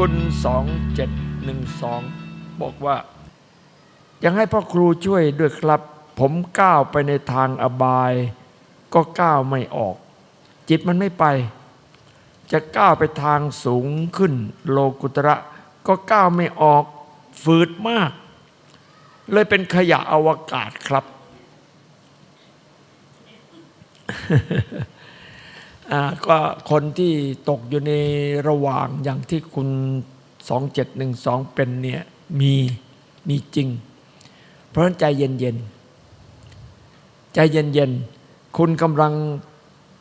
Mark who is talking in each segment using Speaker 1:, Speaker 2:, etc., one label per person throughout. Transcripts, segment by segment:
Speaker 1: กุลสองเจ็ดหนึ่งสองบอกว่า ยังให้พ่อครูช่วยด้วยครับ ผมก้าวไปในทางอบาย ก็ก้าวไม่ออก จิตมันไม่ไป จะก้าวไปทางสูงขึ้น โลกุตระ ก็ก้าวไม่ออกฝืดมาก เลยเป็นขยะอวกาศครับ ก็คนที่ตกอยู่ในระหว่างอย่างที่คุณ 2712 เป็นเนี่ยมีมีจริง เพราะฉะนั้นใจเย็นๆ ใจเย็นๆ คุณกำลัง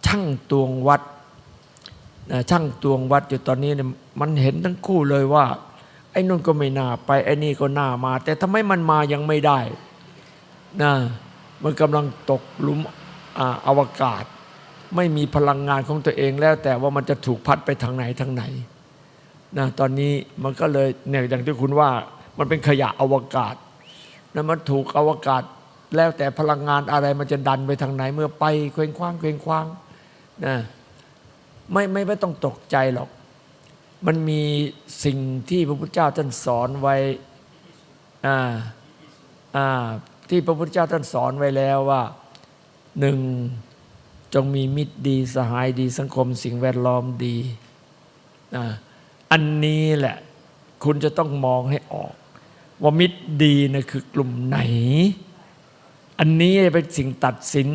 Speaker 1: ช่างตวงวัดช่างตวงวัดอยู่ตอนนี้เนี่ยมันเห็นทั้งคู่เลยว่า ไอ้นุ่นก็ไม่น่าไป ไอ้นี่ก็น่ามา แต่ทำไมมันมายังไม่ได้นะมันกำลังตกหลุมออวกาศ ไม่มีพลังงานของตัวเองแล้ว แต่ว่ามันจะถูกพัดไปทางไหนทางไหนนะตอนนี้มันก็เลยเนี่ยอย่างที่คุณว่ามันเป็นขยะอวกาศนะมันถูกอวกาศแล้วแต่พลังงานอะไรมันจะดันไปทางไหน เมื่อไปเคว้งคว้างเคว้งคว้างนะไม่ไม่ไม่ต้องตกใจหรอก มันมีสิ่งที่พระพุทธเจ้าท่านสอนไว้อ่าอ่าที่พระพุทธเจ้าท่านสอนไว้แล้วว่าหนึ่ง จงมีมิตรดีสหายดีสังคมสิ่งแวดล้อมดีอันนี้แหละ คุณจะต้องมองให้ออก ว่ามิตรดีนะคือกลุ่มไหน อันนี้เป็นสิ่งตัดสิน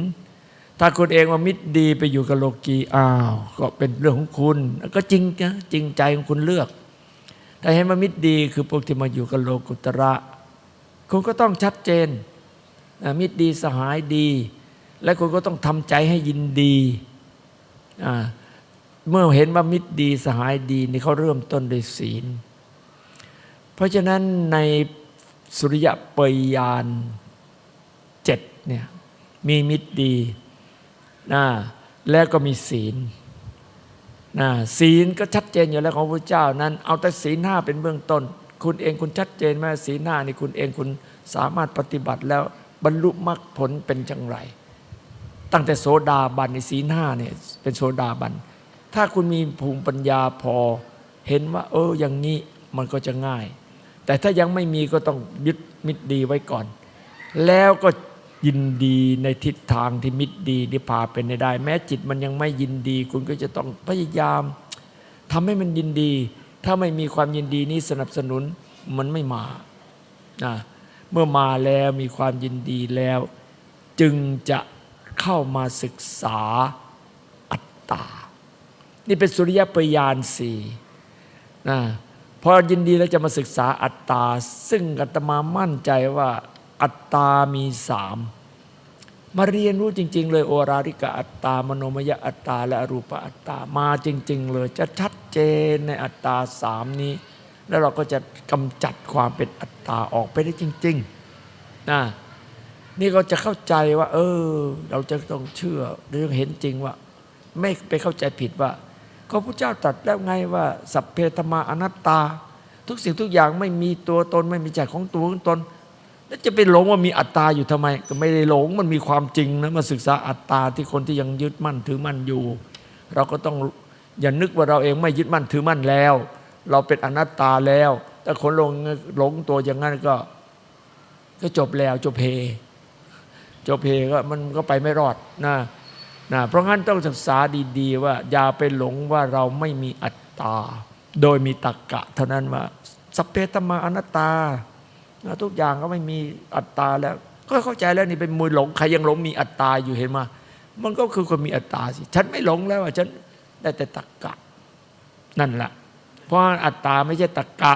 Speaker 1: ถ้าคุณเองว่ามิตรดีไปอยู่กับโลกีอ้าว ก็เป็นเรื่องของคุณ ก็จริงนะจริงใจของคุณเลือก แต่เห็นว่ามิตรดีคือพวกที่มาอยู่กับโลกุตระ คุณก็ต้องชัดเจนมิตรดีสหายดี และคุณก็ต้องทำใจให้ยินดี เมื่อเห็นว่ามิตรดีสหายดีนี่เขาเริ่มต้นด้วยศีล เพราะฉะนั้นในสุริยะปยยานเจ็ดเนี่ยมีมิตรดีนะแล้วก็มีศีลนะศีลก็ชัดเจนอยู่แล้วของพระเจ้านั้น เอาแต่ศีลห้าเป็นเบื้องต้น คุณเองคุณชัดเจนไหมศีลห้านี่คุณเองคุณสามารถปฏิบัติแล้วบรรลุมรรคผลเป็นจังไร ตั้งแต่โสดาบันในศีลห้าเนี่ยเป็นโสดาบัน ถ้าคุณมีภูมิปัญญาพอเห็นว่า เอออย่างนี้มันก็จะง่าย แต่ถ้ายังไม่มีก็ต้องยึดมิตรดีไว้ก่อน แล้วก็ยินดีในทิศทางที่มิตรดีที่พาเป็นได้ แม้จิตมันยังไม่ยินดี คุณก็จะต้องพยายามทำให้มันยินดี ถ้าไม่มีความยินดีนี้สนับสนุนมันไม่มานะเมื่อมาแล้วมีความยินดีแล้ว จึงจะ เข้ามาศึกษาอัตตา นี่เป็นสุริยปยานสี่นะพอยินดีแล้วจะมาศึกษาอัตตา ซึ่งอาตมามั่นใจว่าอัตตามีสามมาเรียนรู้จริง ๆ เลยโอราริกะอัตตามโนมยอัตตา และอรูปอัตตามาจริง ๆ เลยจะชัดเจนในอัตตาสามนี้ แล้วเราก็จะกำจัดความเป็นอัตตาออกไปได้จริง ๆนะ นี่ก็จะเข้าใจว่า เออ เราจะต้องเชื่อหรือเห็นจริงว่า ไม่ไปเข้าใจผิดว่าก็พระเจ้าตรัสแล้วไงว่า สัพเพธรรมาอนัตตา ทุกสิ่งทุกอย่างไม่มีตัวตนไม่มีใจของตัวของตน แล้วจะไปหลงว่ามีอัตตาอยู่ทำไม ก็ไม่ได้หลงมันมีความจริงนะมาศึกษาอัตตาที่คนที่ยังยึดมั่นถือมั่นอยู่ เราก็ต้องอย่านึกว่าเราเองไม่ยึดมั่นถือมั่นแล้ว เราเป็นอนัตตาแล้วถ้าคนหลงหลงตัวอย่างนั้นก็ ก็จบแล้วจบเพ จบเพก็มันก็ไปไม่รอดนะนะเพราะงั้นต้องศึกษาดีๆว่า อย่าไปหลงว่าเราไม่มีอัตตา โดยมีตรกกะ เท่านั้นว่าสัพเพธรรมาอนัตตานะทุกอย่างก็ไม่มีอัตตาแล้ว ก็เข้าใจแล้วนี่เป็นมวยหลงใครยังหลงมีอัตตาอยู่เห็นไหมามันก็คือคนมีอัตตาสิฉันไม่หลงแล้วฉันได้แต่ตรกกะ นั่นแหละเพราะอัตตาไม่ใช่ตรกกะ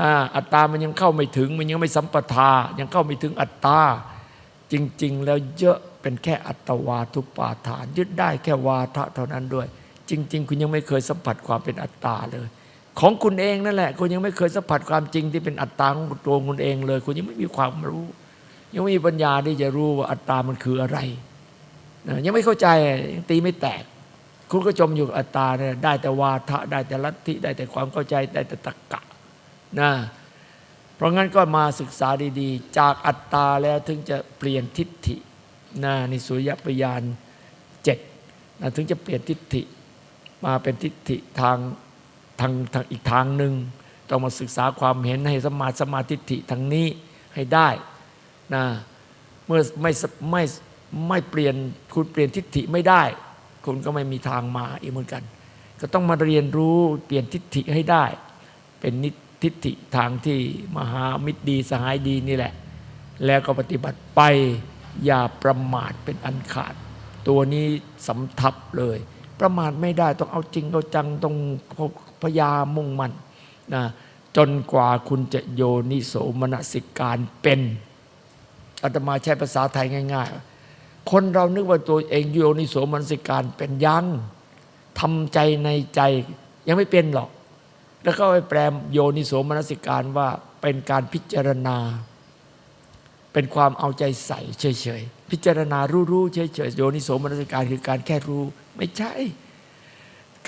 Speaker 1: อาอัตตามันยังเข้าไม่ถึง มันยังไม่สัมปทา ยังเข้าไม่ถึงอัตตา จริง ๆ แล้วเยอะเป็นแค่อัตวาทุปาทาน ยึดได้แค่วาทะเท่านั้นด้วย จริง ๆ คุณยังไม่เคยสัมผัสความเป็นอัตตาเลย ของคุณเองนั่นแหละ คุณยังไม่เคยสัมผัสความจริงที่เป็นอัตตาของตัวคุณเองเลย คุณยังไม่มีความรู้ ยังไม่มีปัญญาที่จะรู้ว่าอัตตามันคืออะไรยังไม่เข้าใจยังตีไม่แตก คุณก็จมอยู่อัตตาเนี่ยได้แต่วาทะได้แต่ลัทธิได้แต่ความเข้าใจได้แต่ตรกะ นะเพราะงั้นก็มาศึกษาดีๆ จากอัตตาแล้วถึงจะเปลี่ยนทิฏฐินะในสุริยปยานเจ็ดนะถึงจะเปลี่ยนทิฏฐิมาเป็นทิฏฐิทางทางทางอีกทางหนึ่งต้องมาศึกษาความเห็นให้สมมาสมาธิฏฐิทางนี้ให้ได้นะเมื่อไม่ไม่ไม่เปลี่ยนคุณเปลี่ยนทิฏฐิไม่ได้ คุณก็ไม่มีทางมาอีกเหมือนกัน ก็ต้องมาเรียนรู้เปลี่ยนทิฏฐิให้ได้ เป็นนิ ทิฏฐิทางที่มหามิตรดีสหายดีนี่แหละ แล้วก็ปฏิบัติไปอย่าประมาทเป็นอันขาด ตัวนี้สำทับเลย ประมาทไม่ได้ต้องเอาจริงเอาจังต้องพยามุ่งมั่นนะจนกว่าคุณจะโยนิโสมนสิการเป็นอาตมาใช้ภาษาไทยง่าย ๆ คนเรานึกว่าตัวเองโยนิโสมนสิการเป็นยังทำใจในใจยังไม่เป็นหรอก แล้วก็ไปแปลโยนิโสมนสิการว่าเป็นการพิจารณา เป็นความเอาใจใส่เฉยๆพิจารณารู้ๆเฉยๆโยนิโสมนสิการคือการแค่รู้ ไม่ใช่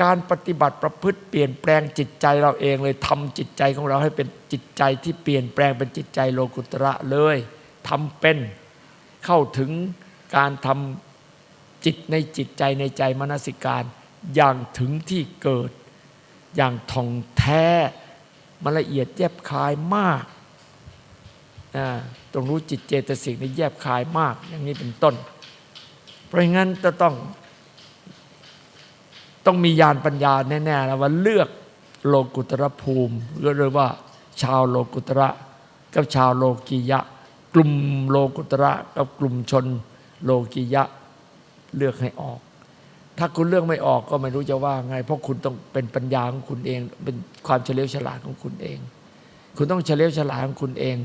Speaker 1: การปฏิบัติประพฤติเปลี่ยนแปลงจิตใจเราเองเลยทำจิตใจของเราให้เป็นจิตใจที่เปลี่ยนแปลงเป็นจิตใจโลกุตระเลยทำเป็นเข้าถึงการทำจิตในจิตใจในใจมนสิการ อย่างถึงที่เกิด อย่างท่องแท้มันละเอียดแยบคายมากต้องรู้จิตเจตสิกในแยบคายมาก อย่างนี้เป็นต้น เพราะงั้นจะต้อง ต้องมีญาณปัญญาแน่ๆแล้วว่าเลือกโลกุตระภูมิเรียกว่า ชาวโลกุตระกับชาวโลกียะ กลุ่มโลกุตระกับกลุ่มชนโลกียะเลือกให้ออก ถ้าคุณเลือกไม่ออกก็ไม่รู้จะว่าไง เพราะคุณต้องเป็นปัญญาของคุณเอง เป็นความเฉลียวฉลาดของคุณเอง คุณต้องเฉลียวฉลาดของคุณเอง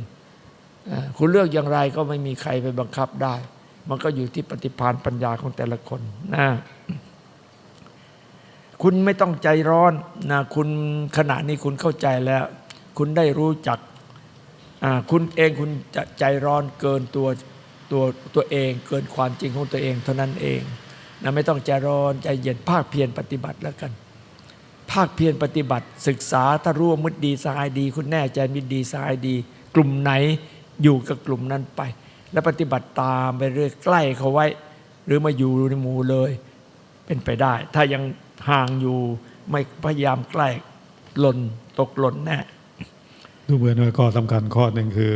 Speaker 1: คุณเลือกอย่างไรก็ไม่มีใครไปบังคับได้ มันก็อยู่ที่ปฏิภาณปัญญาของแต่ละคนนะคุณไม่ต้องใจร้อนนะคุณขณะนี้คุณเข้าใจแล้ว คุณได้รู้จักคุณเองคุณจะใจร้อนเกินตัวตัวตัวเอง เกินความจริงของตัวเองเท่านั้นเอง นะไม่ต้องใจร้อนใจเย็นภาคเพียรปฏิบัติแล้วกัน ภาคเพียรปฏิบัติ ศึกษาถ้ารู้ว่ามุดดีสายดี คุณแน่ใจมิตรดีสายดี กลุ่มไหนอยู่กับกลุ่มนั้นไป แล้วปฏิบัติตามไปเรื่อยใกล้เขาไว้ หรือมาอยู่ในหมู่เลย เป็นไปได้ ถ้ายังห่างอยู่ไม่พยายามใกล้หล่นตกหล่นแน่
Speaker 2: ดูเหมือนว่าข้อสำคัญข้อหนึ่งคือ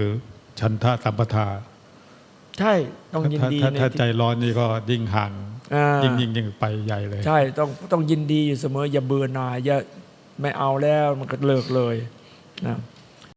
Speaker 2: ฉันทะสัมปทา
Speaker 1: ใช่ต้องยิน
Speaker 2: ถ้า
Speaker 1: ดี
Speaker 2: ถ้า
Speaker 1: ใน
Speaker 2: ถ้าใจ
Speaker 1: ที่
Speaker 2: ร้อนนี่ก็ยิ่งห่าง
Speaker 1: อ่า
Speaker 2: ยิ่งยิ่งยิ่งไปใหญ่เลย
Speaker 1: ใช่ต้องต้องยินดีอยู่เสมออย่าเบื่อหน่ายอย่าไม่เอาแล้วมันก็เลิกเลยนะ